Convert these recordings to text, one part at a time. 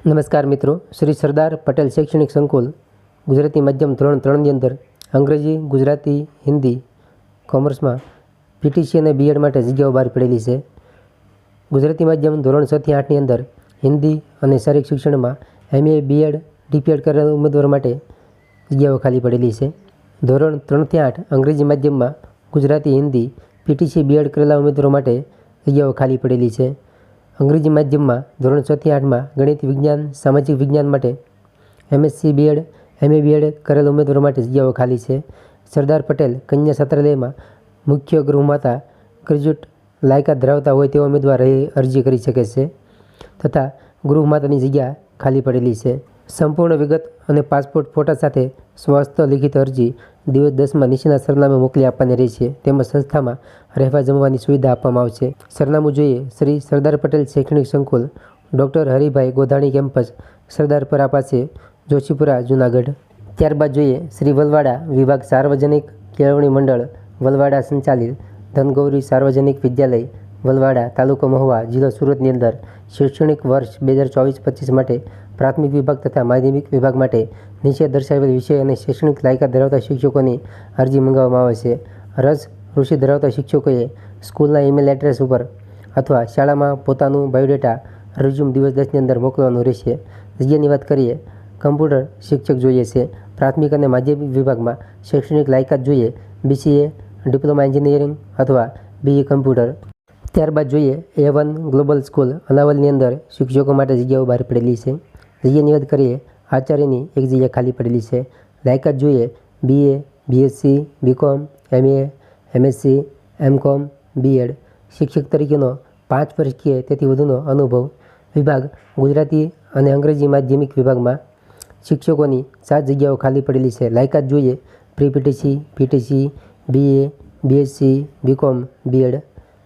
નમસ્કાર મિત્રો, શ્રી સરદાર પટેલ શૈક્ષણિક સંકુલ, ગુજરાતી માધ્યમ ધોરણ ત્રણની અંદર અંગ્રેજી, ગુજરાતી, હિન્દી, કોમર્સમાં પીટીસી અને બીએડ માટે જગ્યાઓ બહાર પડેલી છે. ગુજરાતી માધ્યમ ધોરણ છથી આઠની અંદર હિન્દી અને શારીરિક શિક્ષણમાં એમએ બીએડ ડીપીએડ કરેલા ઉમેદવારો માટે જગ્યાઓ ખાલી પડેલી છે. ધોરણ ત્રણથી આઠ અંગ્રેજી માધ્યમમાં ગુજરાતી, હિન્દી, પીટીસી બીએડ કરેલા ઉમેદવારો માટે જગ્યાઓ ખાલી પડેલી છે. અંગ્રેજી માધ્યમમાં ધોરણ છથી આઠમાં ગણિત વિજ્ઞાન, સામાજિક વિજ્ઞાન માટે એમએસસી બીએડ એમએ બીએડ કરેલ ઉમેદવારો માટે જગ્યાઓ ખાલી છે. સરદાર પટેલ કન્યા છાત્રાલયમાં મુખ્ય ગૃહમાતા ગ્રેજ્યુએટ લાયકાત ધરાવતા હોય તેવા ઉમેદવાર અરજી કરી શકે છે તથા ગૃહમાતાની જગ્યા ખાલી પડેલી છે. સંપૂર્ણ વિગત અને પાસપોર્ટ ફોટા સાથે સ્વસ્થ લિખિત અરજી દિવસ દસમાં નીચેના સરનામે મોકલી આપવાની રહેશે તેમજ સંસ્થામાં રહેવા જમવાની સુવિધા આપવામાં આવશે. સરનામું જોઈએ શ્રી સરદાર પટેલ શૈક્ષણિક સંકુલ, ડૉક્ટર હરિભાઈ ગોધાણી કેમ્પસ સરદારપરા પાસે જોશીપુરા, જુનાગઢ. ત્યારબાદ જોઈએ શ્રી વલવાડા વિભાગ સાર્વજનિક કેળવણી મંડળ, વલવાડા સંચાલિત ધનગૌરી સાર્વજનિક વિદ્યાલય વલવાડા તાલુકો મહુવા જિલ્લો સુરતની અંદર શૈક્ષણિક વર્ષ બે હજાર ચોવીસ પચીસ માટે પ્રાથમિક વિભાગ તથા માધ્યમિક વિભાગ માટે નીચે દર્શાવેલ વિષય અને શૈક્ષણિક લાયકાત ધરાવતા શિક્ષકોની અરજી મંગાવવામાં આવે છે. રસ ઋષિ ધરાવતા શિક્ષકોએ સ્કૂલના ઈમેલ એડ્રેસ ઉપર અથવા શાળામાં પોતાનું બાયોડેટા રિઝ્યુમ દિવસ દસની અંદર મોકલવાનું રહેશે. જગ્યાની વાત કરીએ, કમ્પ્યુટર શિક્ષક જોઈએ છે. પ્રાથમિક અને માધ્યમિક વિભાગમાં શૈક્ષણિક લાયકાત જોઈએ. બીસીએ, ડિપ્લોમા એન્જિનિયરિંગ અથવા બીએ કમ્પ્યુટર. ત્યારબાદ જોઈએ એ વન ગ્લોબલ સ્કૂલ અનાવલની અંદર શિક્ષકો માટે જગ્યાઓ બહાર પડેલી છે. જગ્યાની વાત કરીએ, આચાર્યની એક જગ્યા ખાલી પડેલી છે. લાયકાત જોઈએ BA BSc BCom MA MSc MCom BEd શિક્ષક તરીકેનો પાંચ વર્ષકીય, તેથી વધુનો અનુભવ. વિભાગ, ગુજરાતી અને અંગ્રેજી માધ્યમિક વિભાગમાં શિક્ષકોની સાત જગ્યાઓ ખાલી પડેલી છે. લાયકાત જોઈએ pre PTC PTC BA BSc BCom BEd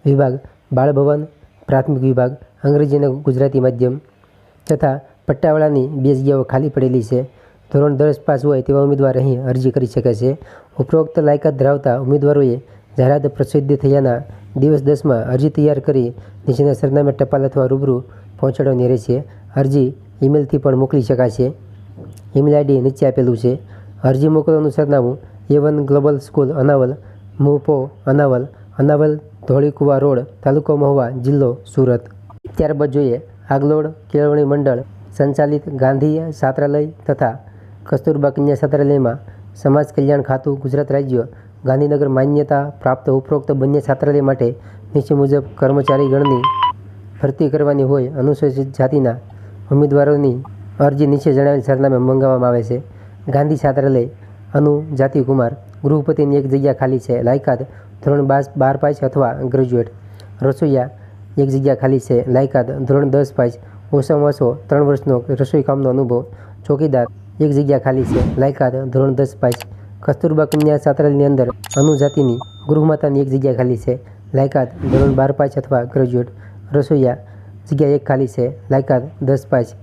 વિભાગ બાળભવન, પ્રાથમિક વિભાગ, અંગ્રેજી અને ગુજરાતી માધ્યમ તથા પટ્ટાવાળાની બે જગ્યાઓ ખાલી પડેલી છે. ધોરણ દસ પાસ હોય તેવા ઉમેદવાર અહીં અરજી કરી શકે છે. ઉપરોક્ત લાયકાત ધરાવતા ઉમેદવારોએ જાહેરાત પ્રસિદ્ધ થયાના દિવસ દસમાં અરજી તૈયાર કરી નીચેના સરનામે ટપાલ અથવા રૂબરૂ પહોંચાડવાની રહેશે અરજી ઈમેલથી પણ મોકલી શકાશે. ઈમેલ આઈડી નીચે આપેલું છે. અરજી મોકલવાનું સરનામું A one global school Anaval, મુપો, Anaval Anaval, Dholikuva road, તાલુકો મહુવા જિલ્લો સુરત. ત્યારબાદ જોઈએ આગલોડ કેળવણી મંડળ, સંચાલિત ગાંધી છાત્રાલય તથા કસ્તુરબા કન્યા છાત્રાલયમાં સમાજ કલ્યાણ ખાતું, ગુજરાત રાજ્ય ગાંધીનગર માન્યતા પ્રાપ્ત ઉપરોક્ત બંને છાત્રાલય માટે નીચે મુજબ કર્મચારીગણની ભરતી કરવાની હોય અનુસૂચિત જાતિના ઉમેદવારોની અરજી નીચે જણાવેલ સરનામે મંગાવવામાં આવે છે. ગાંધી છાત્રાલય અનુ જાતિકુમાર ગૃહપતિની એક જગ્યા ખાલી છે, લાયકાત ધોરણ બાર બાર પાસ અથવા ગ્રેજ્યુએટ. રસોઈયા એક જગ્યા ખાલી છે, લાયકાત ધોરણ દસ પાસ ઓછામાં ઓછો ત્રણ વર્ષનો રસોઈ કામનો અનુભવ. ચોકીદાર એક જગ્યા ખાલી છે, લાયકાત ધોરણ દસ પાસ કસ્તુરબા કન્યા છાત્રાલયની અંદર અનુજાતિની ગૃહમાતાની એક જગ્યા ખાલી છે, લાયકાત ધોરણ બાર પાસ અથવા ગ્રેજ્યુએટ. રસોઈયા જગ્યા એક ખાલી છે, લાયકાત દસ પાસ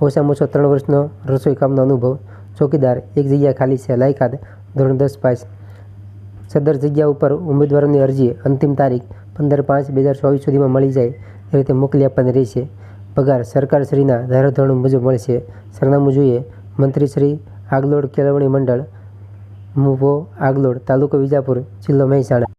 ઓછામાં ઓછો ત્રણ વર્ષનો રસોઈ કામનો અનુભવ. ચોકીદાર એક જગ્યા ખાલી છે, લાયકાત ધોરણ દસ પાસ. સદર જગ્યા ઉપર ઉમેદવારોની અરજી અંતિમ તારીખ પંદર પાંચ બે હજાર ચોવીસ સુધીમાં મળી જાય એ રીતે મોકલી આપવાની રહેશે. પગાર સરકારશ્રીના ધારાધોરણ મુજબ મળશે. સરનામું જોઈએ. મંત્રીશ્રી આગલોડ કેળવણી મંડળ, મુવો આગલોડ તાલુકો વિજાપુર, જિલ્લો મહેસાણા.